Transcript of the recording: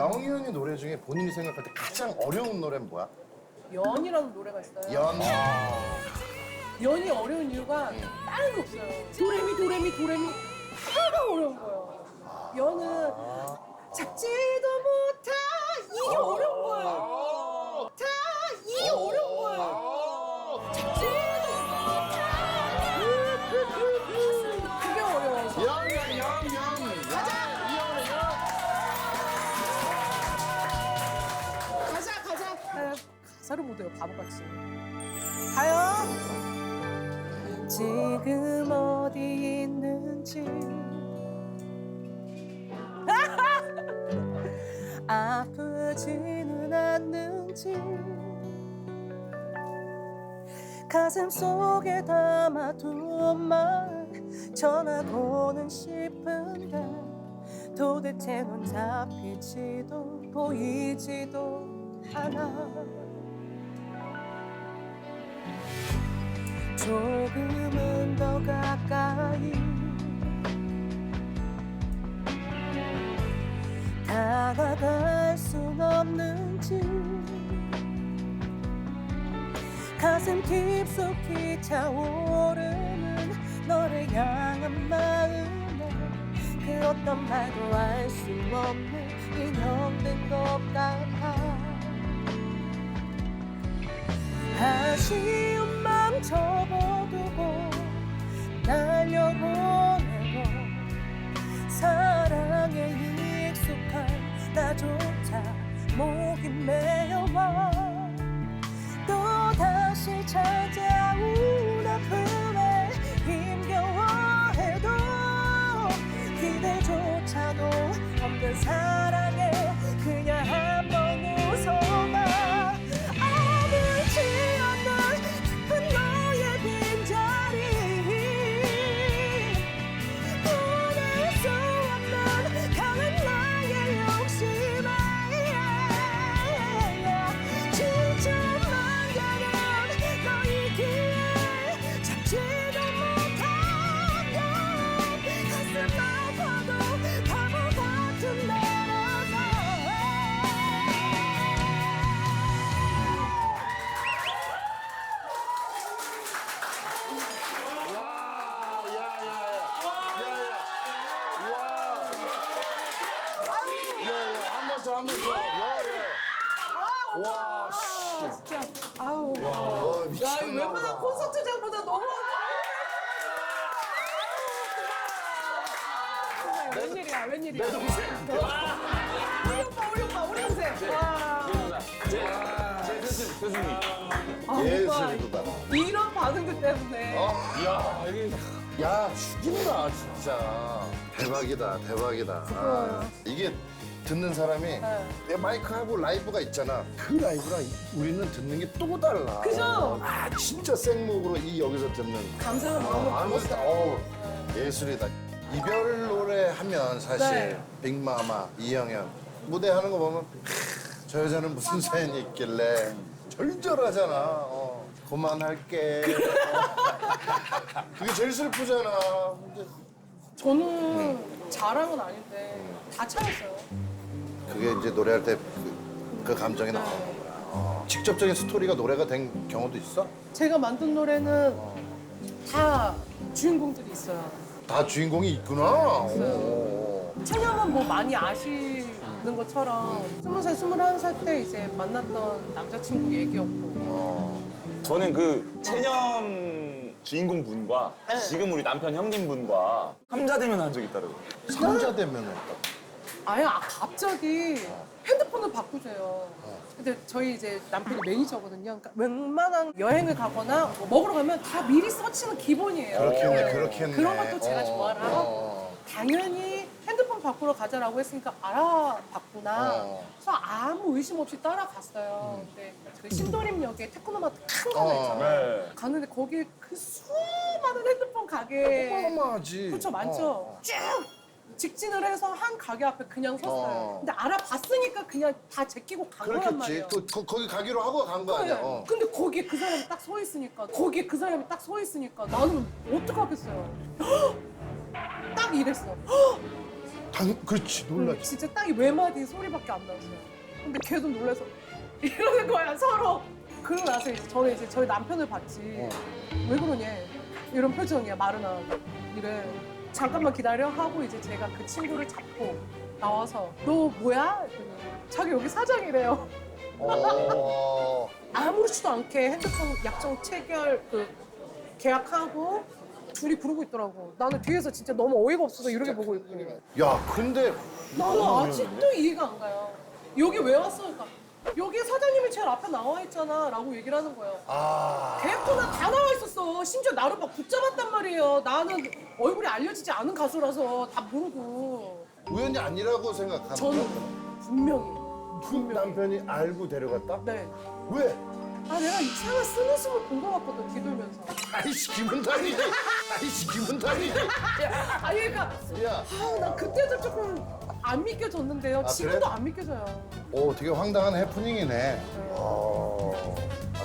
영희 형이 노래 중에 본인이 생각할 때 가장 어려운 노래는 뭐야? 연이라는 노래가 있어요. 연. 연이 어려운 이유가 다른 게 없어요. 도레미 도레미 도레미 하나가 바보같이. 가요. 지금 어디 있는지 아프지는 않는지 가슴 속에 담아둔 말 전하고는 싶은데 도대체 넌 잡히지도 보이지도 않아 조금은 더 가까이. 다가갈 순 없는지. 가슴 깊숙이 차오르는 너를 향한 마음에 그 어떤 말도 알 수 없는 인형된 것 같아. 아쉬운 맘 접어 없는 사랑 야. 와, 씨. 진짜 아우 와, 야, 웬만한 보다. 콘서트장보다 너무 세상에, 웬일이야, 웬일이야. 우리 오빠, 우리 오빠, 우리 동생. 와. 아, 오빠, 예술이다. 이런 반응들 때문에. 어? 이야, 이게 야, 죽인다, 진짜. 대박이다, 대박이다. 아, 이게 듣는 사람이 네. 내 마이크하고 라이브가 있잖아. 그 라이브랑 우리는 듣는 게 또 달라. 그죠? 아, 진짜 생목으로 이 여기서 듣는. 감사한 마음을 아, 담았어요. 어우, 예술이다. 이별 노래 하면 사실 네. 빅마마, 이영현 무대 하는 거 보면 크, 저 여자는 무슨 사연이 있길래 절절하잖아. 어, 그만할게. 어. 그게 제일 슬프잖아. 근데 저는 자랑은 아닌데 다 참았어요. 그게 이제 노래할 때 그, 그 감정이 거야. 어. 직접적인 스토리가 노래가 된 경우도 있어? 제가 만든 노래는 다 주인공들이 있어요. 다 주인공이 있구나. 오. 천영은 뭐 많이 아시는 것처럼 스무 살, 스물한 살 때 이제 만났던 남자친구 얘기였고 어. 저는 그 체념 주인공 분과 지금 우리 남편 형님 분과 삼자 대면 한적 있다고. 삼자 되면은 아예 아, 갑자기 핸드폰을 바꾸세요. 근데 저희 이제 남편이 매니저거든요. 그러니까 웬만한 여행을 가거나 뭐 먹으러 가면 다 미리 서치는 기본이에요. 그렇겠네, 그렇겠네. 그런 것도 제가 어, 좋아를 어, 하고 어. 당연히 핸드폰 바꾸러 가자라고 했으니까 알아봤구나. 어. 그래서 아무 의심 없이 따라갔어요. 근데 그 신도림역에 테크노마트 큰 거 어. 있잖아요. 네. 갔는데 거기 그 수많은 핸드폰 가게 어마어마하지. 그렇죠 많죠. 어, 어. 쭉 직진을 해서 한 가게 앞에 그냥 섰어요. 어. 근데 알아봤으니까 그냥 다 제끼고 간 거란 그렇겠지. 말이에요. 그, 거, 거기 가기로 하고 간 거 아니야. 네. 어. 근데 거기에 그 사람이 딱 서 있으니까 거기에 그 사람이 딱 서 있으니까 나는 어떡하겠어요. 딱 이랬어. 당, 그렇지 놀라지. 진짜 딱 이 외마디 소리밖에 안 나왔어요. 근데 걔도 놀라서 이러는 거야 서로. 그러고 나서 이제 저는 이제 저희 남편을 봤지. 어. 왜 그러냐 이런 표정이야 마르나 이래. 잠깐만 기다려 하고 이제 제가 그 친구를 잡고 나와서 너 뭐야? 자기 여기 사장이래요. 어. 아무렇지도 않게 핸드폰 약정 체결 그 계약하고 둘이 그러고 있더라고. 나는 뒤에서 진짜 너무 어이가 없어서 이렇게 보고 있고. 야 근데 나는 아직도 이해가 안 가요. 여기 왜 왔어? 그러니까 여기 사장님이 제일 앞에 나와 있잖아 라고 얘기를 하는 거예요. 아. 계획표나 다 나와 있었어. 심지어 나를 막 붙잡았단 말이에요. 나는 얼굴이 알려지지 않은 가수라서 다 모르고. 우연이 아니라고 생각하는 저는 거야. 분명히. 그 남편이 알고 데려갔다? 네. 왜? 아 내가 이상한 쓰는 숨을 본 것 같거든 뒤돌면서. 아이씨 기분 탓이지. 아이씨 기분 탓이지. 아니 그러니까 야. 아, 나 그때도 조금 안 믿겨졌는데요. 아, 지금도 그래? 안 믿겨져요. 오, 되게 황당한 해프닝이네. 네. 어. 아,